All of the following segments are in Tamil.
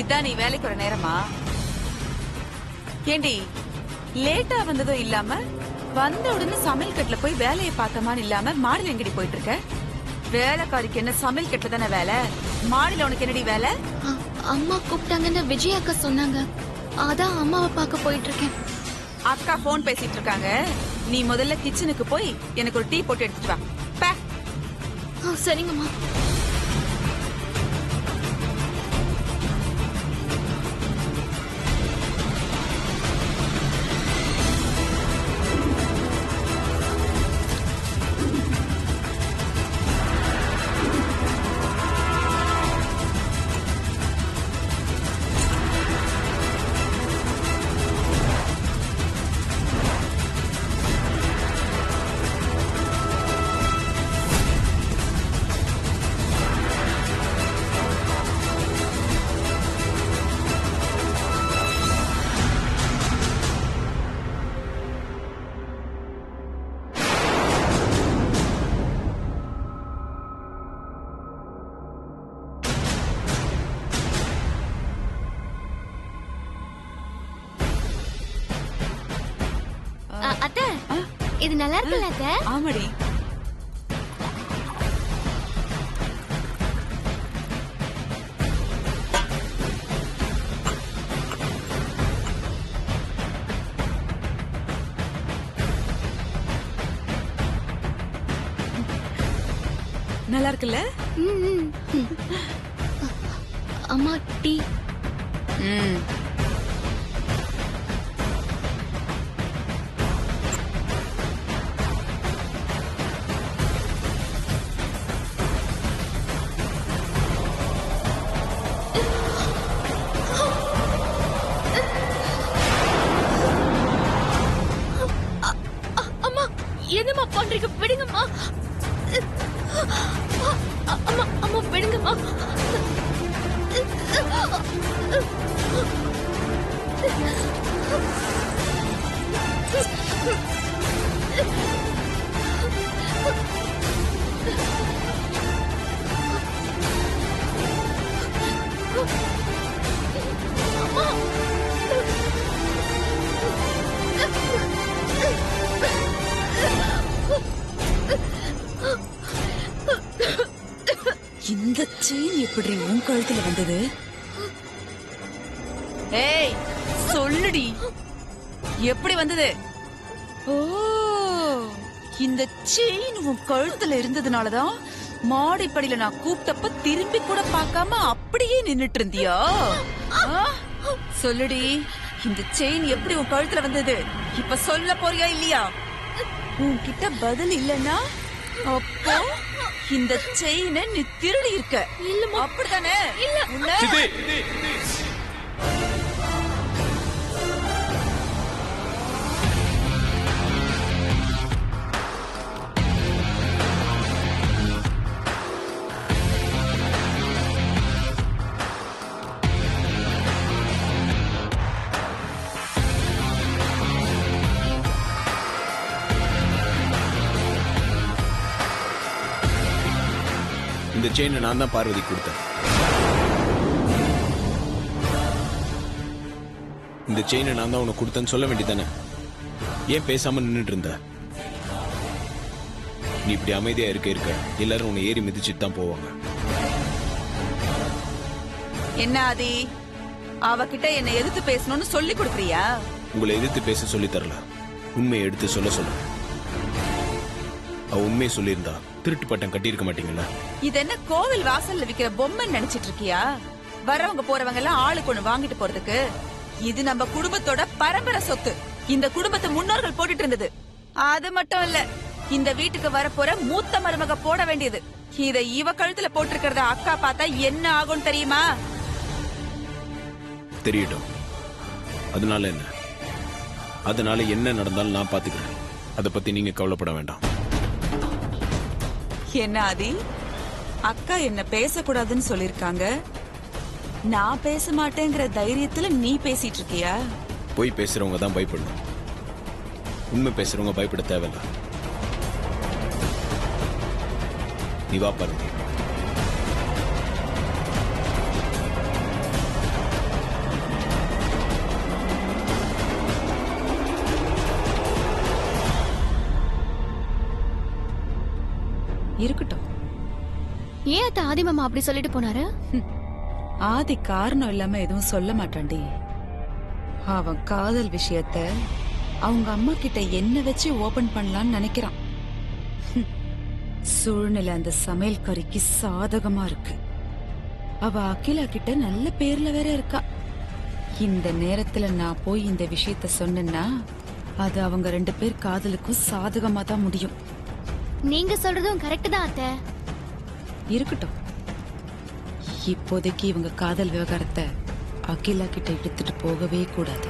இதான் நீ வேலைக்கு வர நேரமா? ஏண்டி லேட்டா வந்ததும் இல்லாம வந்த உடனே சமையல் கட்டுல போய் வேலையை பார்த்தமான்னு இல்லாம மாடியில் எங்கடி போயிட்டு இருக்க? வேலைக்காரிக்கு என்ன சமையல் கட்டுல தானே வேலை? மாடியில உனக்கு என்னடி வேலை? அம்மா கூப்பிட்டாங்கன்னு விஜய் அக்கா சொன்னாங்க. அதான் அம்மாவை பார்க்க போயிட்டு இருக்கேன். அக்கா போன் பேசிட்டு இருக்காங்க. நீ முதல்ல கிச்சனுக்கு போய் எனக்கு ஒரு டீ போட்டு எடுத்துட்டு வா. சரிங்கம்மா. இது நல்லா இருக்குல்ல ஆமாடி. செயின் எப்படி உன் கழுத்துல வந்தது? ஏய் சொல்லுடி. எப்படி வந்தது? ஓ இந்த செயின் உன் கழுத்துல இருந்ததுனாலதான் மாடிப்படியில நான் கூப்பிட்டப்ப திரும்பி கூட பார்க்காம அப்படியே நின்னுட்டு இருந்தியா? ஆ? சொல்லுடி இந்த செயின் எப்படி உன் கழுத்துல வந்தது? இப்ப சொல்ல போறியா இல்லையா? உன்கிட்ட பதில் இல்லைன்னா அப்போ? இந்த செயினை நீ திருடி இருக்க. இல்ல. அப்படிதானே இல்ல செயினை நான் தான் பார்வதி கொடுத்தேன். இந்த செயினை நான் தான் உனக்கு கொடுத்தேன்னு சொல்ல வேண்டியதானே ஏன் பேசாம நின்னுட்டு இருந்த? நீ இப்படி அமைதியா இருக்க இருக்க எல்லாரும் உன்னை ஏறி மிதிச்சிட்டு தான் போவாங்க. என்ன ஆதி? அவகிட்ட என்ன எதிர்த்து பேசணும்னு சொல்லி கொடுக்குறியா? உங்களை எதிர்த்து பேச சொல்லி தரல. உண்மையை எடுத்து சொல்ல சொல்ல. அவ உண்மையை சொல்லியிருந்தா திருட்டு பட்டம் கட்டியிருக்க மாட்டீங்களா? இது என்ன கோவில் வாசல்ல விக்கிற பொம்மை நினைச்சிட்டு இருக்கியா வரவங்க போறவங்க எல்லாம் ஆளுக்கு ஒண்ணு வாங்கிட்டு போறதுக்கு. இது நம்ம குடும்பத்தோட பரம்பரை சொத்து. இந்த குடும்பத்தை முன்னோர்கள் போட்டுட்டு இருந்தது அது மட்டும் இல்ல இந்த வீட்டுக்கு வரப்போற மூத்த மருமக போட வேண்டியது. இத இவ கழுத்துல போட்டிருக்கிறத அக்கா பார்த்தா என்ன ஆகும் தெரியுமா? தெரியட்டும். அதனால என்ன? அதனால என்ன நடந்தாலும் நான் பாத்துக்கிறேன் அதை பத்தி நீங்க கவலைப்பட வேண்டாம். என்ன ஆதி? அக்கா என்ன பேசக்கூடாதுன்னு சொல்லிருக்காங்க. நான் பேச மாட்டேங்கிற தைரியத்துல நீ பேசிட்டு இருக்கியா? போய் பேசுறவங்க தான் பயப்படணும். உண்மை பேசுறவங்க பயப்பட தேவையில்ல. நீ வா பாருங்க. இருக்கட்டும். ஏன் அத்தை ஆதி மாமா அப்படி சொல்லிட்டு போனாரு? ஆதி காரணம் இல்லாம எதுவும் சொல்ல மாட்டான்டி. அவன் காதல் விஷயத்த அவங்க அம்மா கிட்ட என்ன வச்சு ஓபன் பண்ணலாம்னு நினைக்கிறான். சூழ்நிலை அந்த சமையல் கறிக்கு சாதகமா இருக்கு. அவ அகிலா கிட்ட நல்ல பேர்ல வேற இருக்கா. இந்த நேரத்துல நான் போய் இந்த விஷயத்த சொன்னேன்னா அது அவங்க ரெண்டு பேர் காதலுக்கும் சாதகமா தான் முடியும். நீங்க சொல்றதும் கரெக்ட் தான் அத்தை. இருக்கட்டும். இப்போதைக்கு இவங்க காதல் விவகாரத்தை அகிலா கிட்ட எடுத்துட்டு போகவே கூடாது.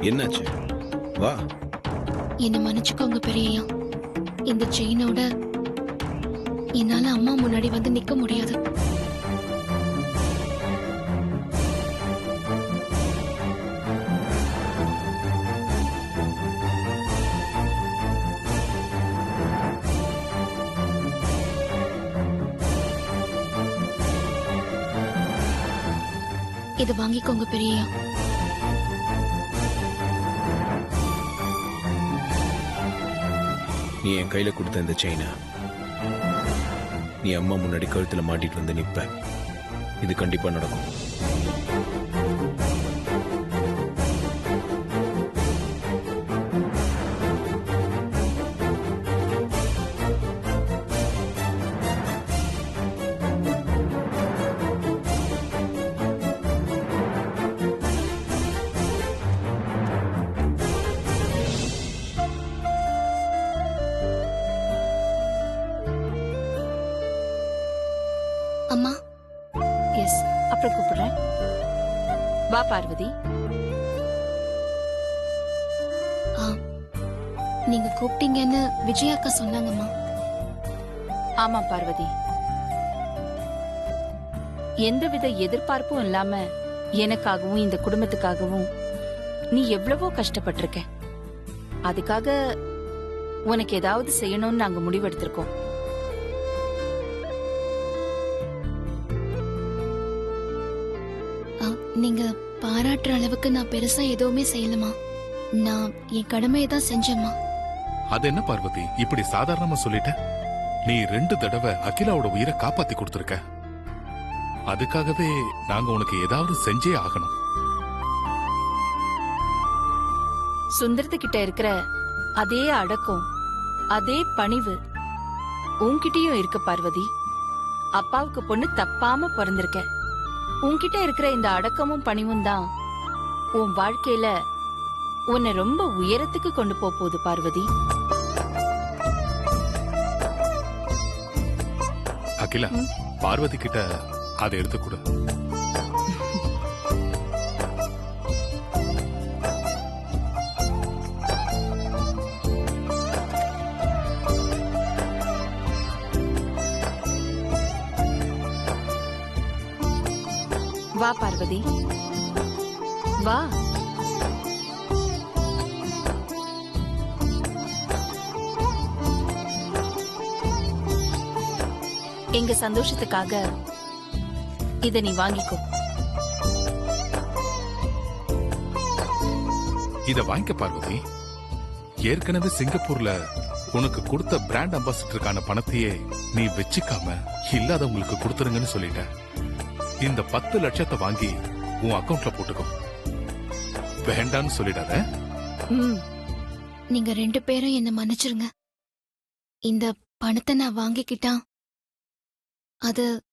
என்னாச்சு? வா. என்ன மன்னிச்சுக்கோங்க பெரியய்யா. இந்த செயினோட என்னால அம்மா முன்னாடி வந்து நிக்க முடியாது. இதை வாங்கிக்கோங்க பெரியா நீ என் கையில கொடுத்த இந்த செயினை நீ அம்மா முன்னாடி கழுத்தில் மாட்டிட்டு வந்து நிற்பேன் இது கண்டிப்பாக நடக்கும். வா பார்வதி. நீங்க கூப்பிட்டீங்கன்னு விஜயா அக்கா சொன்னாங்கம்மா. ஆமா பார்வதி. எந்தவித எதிர்பார்ப்பும் இல்லாம எனக்காகவும் இந்த குடும்பத்துக்காகவும் நீ எவ்வளவோ கஷ்டப்பட்டிருக்க. அதுக்காக உனக்கு ஏதாவது செய்யணும்னு நாங்க முடிவெடுத்திருக்கோம். நீங்க பாராட்டுற அளவுக்கு நான் பெருசா எதுவுமே செய்யலமா நான் என் கடமையை தான் செஞ்சேம்மா. அது என்ன பார்வதி? இப்படி சாதாரணமா சொல்லிட்ட? நீ ரெண்டு தடவை அகிலாவோட உயிரை காப்பாத்தி கொடுத்திருக்க. அதுக்காகவே நாங்க உனக்கு ஏதாவது செஞ்சே ஆகணும். சுந்தரத்துக்கிட்ட இருக்கிற அதே அடக்கம் அதே பணிவு உன்கிட்டயும் இருக்கு பார்வதி. அப்பாவுக்கு பொண்ணு தப்பாம பிறந்திருக்க. உன்கிட்ட இருக்கிற இந்த அடக்கமும் பணிவும் தான் உன் வாழ்க்கையில உன்னை ரொம்ப உயரத்துக்கு கொண்டு போக போகுது பார்வதி அகிலா. பார்வதி கிட்ட அதை எடுத்து பார்வதி வா. எங்க சந்தோஷத்துக்காக இத நீ வாங்கிக்கோ. இத வாங்கிக்க பார்வதி. ஏற்கனவே சிங்கப்பூர்ல உனக்கு கொடுத்த பிராண்ட் அம்பாசிடருக்கான பணத்தையே நீ வச்சுக்காம இல்லாதவங்களுக்கு கொடுத்துருங்கன்னு சொல்லிட்ட. இந்த பத்து லட்சத்தை வாங்கி உன் அக்கவுண்ட்ல போட்டுக்கோ. வேண்டான்னு சொல்லிடாத. ம். நீங்க ரெண்டு பேரும் என்ன மன்னிச்சிருங்க. இந்த பணத்தை நான் வாங்கிக்கிட்டா அது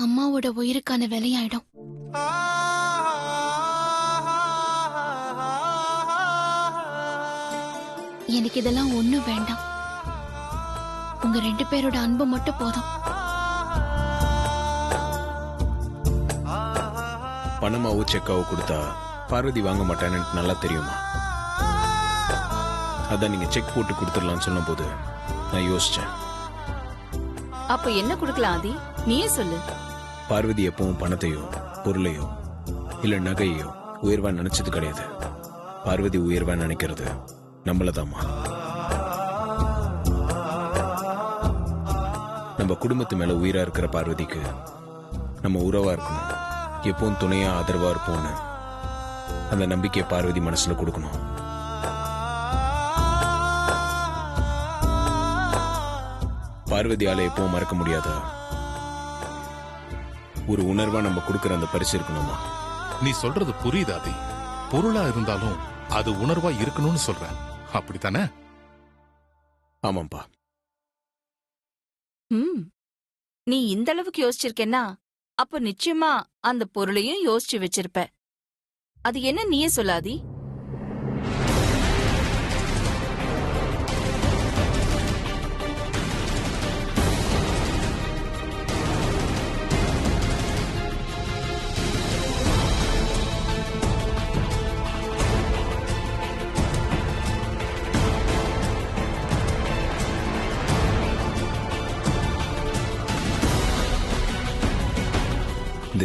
அம்மாவோட உயிருக்கான விலையாயிடும். எனக்கு இதெல்லாம் ஒண்ணும் வேண்டாம். உங்க ரெண்டு பேரோட அன்பு மட்டும் போதும். பணமாவோ செக்காவோ கொடுத்தா பார்வதி வாங்க மாட்டான்னு எனக்கு நல்லா தெரியுமா? அதான் நீங்க செக் போட்டு கொடுத்துடலாம்னு சொன்னபோது நான் யோசிச்சேன். அப்ப என்ன கொடுக்கலாம் ஆதி? நீயே சொல்லு. பார்வதி எப்பவும் பணத்தையோ பொருளையோ இல்ல நகையோ உயர்வா நினைச்சது கிடையாது. பார்வதி உயர்வா நினைக்கிறது நம்மளதாம்மா. நம்ம குடும்பத்து மேல உயிரா இருக்கிற பார்வதிக்கு நம்ம உறவா இருக்கணும். எப்பவும் துணையா ஆதரவா இருப்போம்னு அந்த நம்பிக்கையை பார்வதி மனசுல கொடுக்கணும். பார்வதியால எப்பவும் மறக்க முடியாதா ஒரு உணர்வா நம்ம கொடுக்கிற அந்த பரிசு இருக்கணுமா? நீ சொல்றது புரியுது ஆதி. பொருளா இருந்தாலும் அது உணர்வா இருக்கணும்னு சொல்ற அப்படித்தானே? ஆமாப்பா ம். நீ இந்த அளவுக்கு யோசிச்சிருக்கேன்னா அப்ப நிச்சயமா அந்த பொருளையும் யோசிச்சு வச்சிருப்ப. அது என்ன நீயே சொல்லாதி?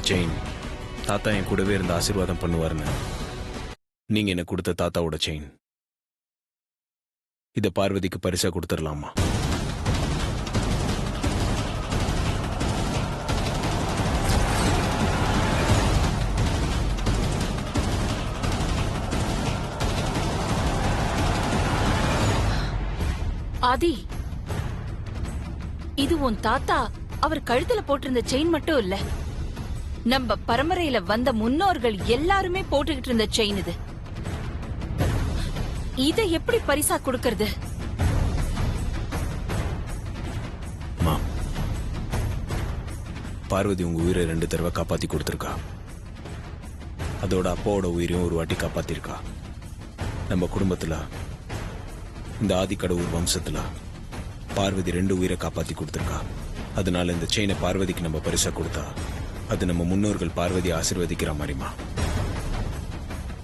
செயின் தாத்தா என் கூடவே இருந்து ஆசீர்வாதம் பண்ணுவார்னு நீங்க எனக்கு கொடுத்த தாத்தாவோட செயின் இதை பார்வதிக்கு பரிசா கொடுத்துடலாமா ஆதி இது உன் தாத்தா. அவர் கழுத்துல போட்டிருந்த செயின் மட்டும் இல்ல. நம்ம பரம்பரையில வந்த முன்னோர்கள் எல்லாருமே போட்டுக்கிட்டு இருந்த செயின் இது. இத எப்படி பரிசா கொடுக்கறது? பார்வதி உங்க உயிரை ரெண்டு தடவை காப்பாத்தி கொடுத்துருக்கா. அதோட அப்பாவோட உயிரையும் ஒரு வாட்டி காப்பாத்திருக்கா. நம்ம குடும்பத்துல இந்த ஆதிக்கடவுர் வம்சத்துல பார்வதி ரெண்டு உயிரை காப்பாத்தி கொடுத்துருக்கா. அதனால இந்த செயினை பார்வதிக்கு நம்ம பரிசா கொடுத்தா அது நம்ம முன்னோர்கள் பார்வதி ஆசிர்வதிக்கிற மாதிரிமா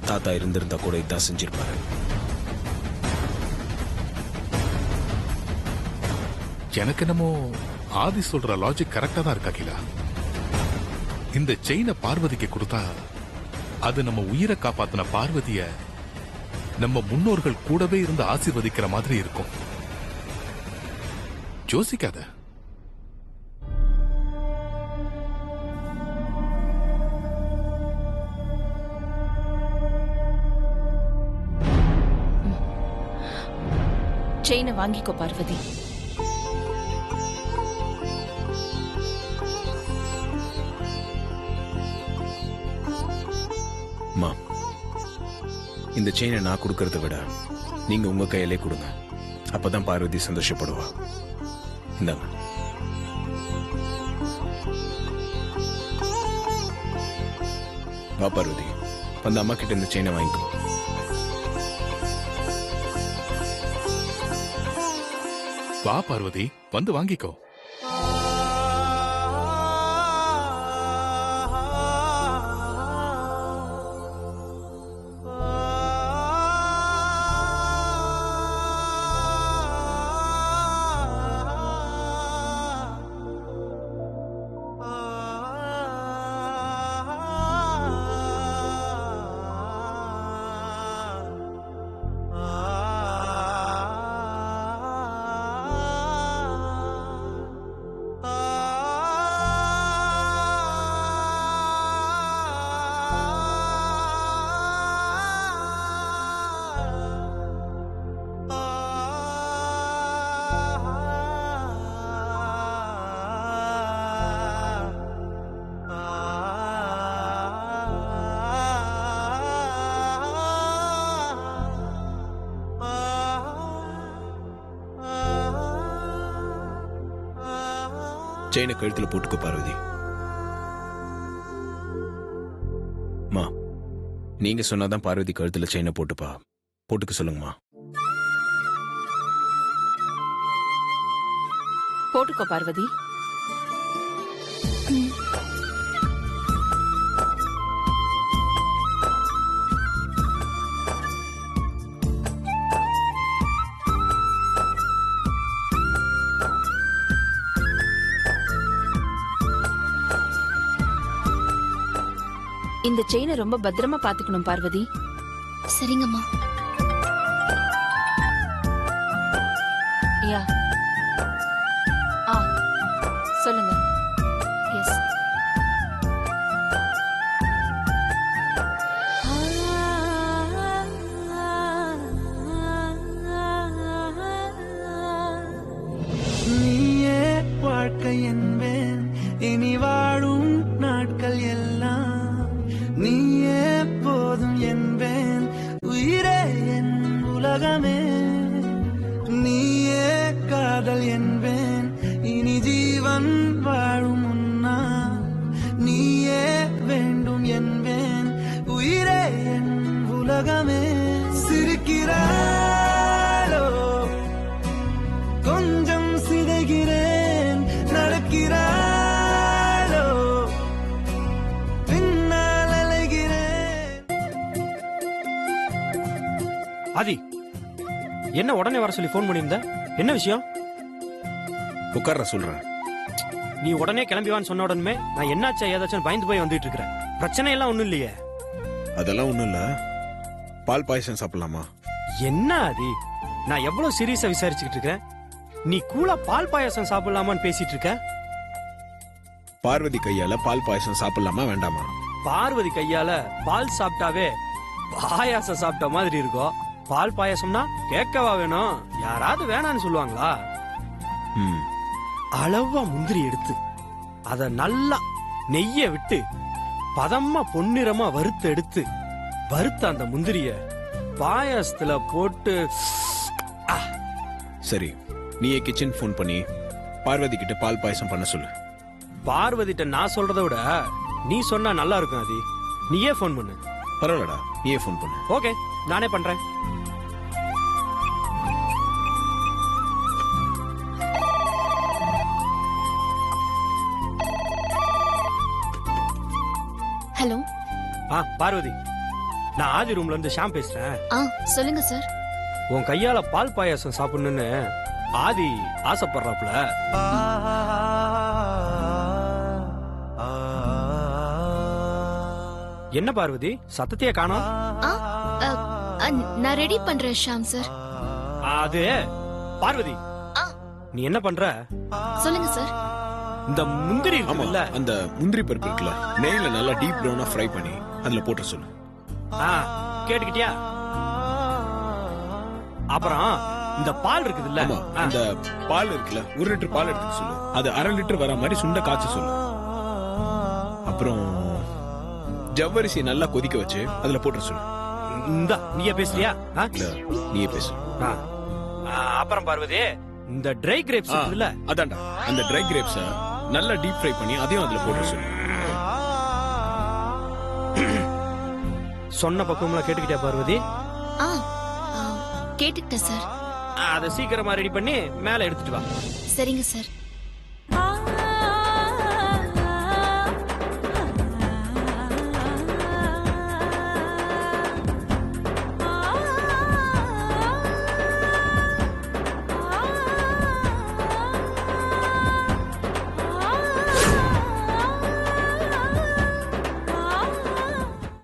தாத்தா இருந்திருந்தா கூட இதான் செஞ்சிருப்பாரு. எனக்கு என்னமோ ஆதி சொல்ற லாஜிக் கரெக்டா தான் இருக்கா கிலா இந்த செயினை பார்வதிக்கு கொடுத்தா அது நம்ம உயிரை காப்பாத்தின பார்வதிய நம்ம முன்னோர்கள் கூடவே இருந்து ஆசிர்வதிக்கிற மாதிரி இருக்கும். யோசிக்காத. வாங்கிக்கோ பார்வதி. மா இந்த செயினை நான் கொடுக்கறத விட நீங்க உங்க கையிலே கொடுங்க. அப்பதான் பார்வதி சந்தோஷப்படுவா. இந்தாங்க. வா பார்வதி. வந்து அம்மா கிட்ட இந்த செயினை வாங்கிக்கோ. வா பார்வதி. வந்து வாங்கிக்கோ. செயினை கழுத்துல போட்டுக்கோ பார்வதி. மா நீங்க சொன்னாதான் பார்வதி கழுத்துல செயினை போட்டுப்பா. போட்டுக்க சொல்லுங்கம்மா. போட்டுக்கோ பார்வதி. இந்த செயினை ரொம்ப பத்திரமா பாத்துக்கணும் பார்வதி. சரிங்கம்மா. யா. என்பேன். இனி ஜீவன் வாழும் முன்னா நீயே வேண்டும் என்பேன். உயிரே என் உலகமே. சிரிக்கிறாளோ? கொஞ்சம் சிதைகிறேன். நடக்கிறாளோ? பின்னால் ஆதி என்ன உடனே வர சொல்லி ஃபோன் பண்ணியிருந்த? என்ன விஷயம்? உட்கார்ற சொல்றேன் நீ உடனே கிளம்பி வான்னு சொன்ன உடனே நான் என்னாச்சா ஏதாச்சும் பயந்து போய் வந்துட்டு இருக்கிறேன். பிரச்சனை எல்லாம் ஒண்ணும் இல்லையே. அதெல்லாம் ஒண்ணும் இல்ல. பால் பாயசம் சாப்பிடலாமா? என்ன ஆதி? நான் எவ்வளவு சீரியஸா விசாரிச்சுக்கிட்டு இருக்கேன்? நீ கூலா பால் பாயாசம் சாப்பிடலாமான்னு பேசிட்டு இருக்க? பார்வதி கையால பால் பாயசம் சாப்பிடலாமா வேண்டாமா? பார்வதி கையால பால் சாப்பிட்டாவே பாயாசம் சாப்பிட்ட மாதிரி இருக்கும் பால் பாயாசம்னா கேட்கவா வேணும்? யாராவது வேணான்னு சொல்லுவாங்களா? ம். அளவா முந்திரி எடுத்து அத நல்லா நெய்ய விட்டு பதமா பொன்னிறமா வறுத்து எடுத்து வறுத்த அந்த முந்திரிய பாயாசத்துல போட்டு சரி நீயே கிச்சன் ஃபோன் பண்ணி பார்வதி கிட்ட பால் பாயசம் பண்ண சொல்லு. பார்வதிட்ட நான் சொல்றதை விட நீ சொன்னா நல்லா இருக்கும் அது நீயே ஃபோன் பண்ணு. பரவாயில்லடா நீயே ஃபோன் பண்ணு. ஓகே நானே பண்றேன். ஆ பார்வதி. நான் ஆதி ரூம்ல இருந்து ஷாம் பேசுறேன். ஆ சொல்லுங்க சார். உன் கையால பால் பாயாசம் சாப்பிடணும்னு ஆதி ஆசைப்படுறாப்புல. என்ன பார்வதி? சத்தத்தையே காணோம். நான் ரெடி பண்றேன் ஷாம் சார். அது பார்வதி. நீ என்ன பண்ற? சொல்லுங்க சார். இந்த முந்திரி இருக்குல்ல? அந்த முந்திரி பருப்பு இருக்குல்ல நெய்ல நல்லா டீப் ப்ரௌனா ஃப்ரை பண்ணி அதுல போட்டு சொல்லு. ஆ, கேட்டுக்கிட்டியா? அப்புறம் இந்த பால் இருக்குதுல்ல? அந்த பால் இருக்குல்ல ஒரு லிட்டர் பால் எடுத்துக்க சொல்லு. அது அரை லிட்டர் வர மாதிரி சுண்ட காய்ச்ச சொல்லு. அப்புறம் ஜவ்வரிசி நல்லா கொதிக்க வச்சு அதுல போட்டு சொல்லு. இந்தா நீயே பேசுறியா? நீயே பேசு. அப்புறம் பார்வதி இந்த ட்ரை கிரேப்ஸ் ஆ, இருக்குதுல்ல? அதான்டா அந்த ட்ரை கிரேப்ஸ நல்லா டீப் ஃப்ரை பண்ணி அதையும் அதுல போட்டு சொல்லு சொன்ன பக்கம்லாம் கேட்டுக்கிட்டியா பார்வதி? ஆ ஆ, கேட்டுக்கிட்டேன் சார். அதை சீக்கிரமா ரெடி பண்ணி மேல எடுத்துட்டு வா. சரிங்க சார்.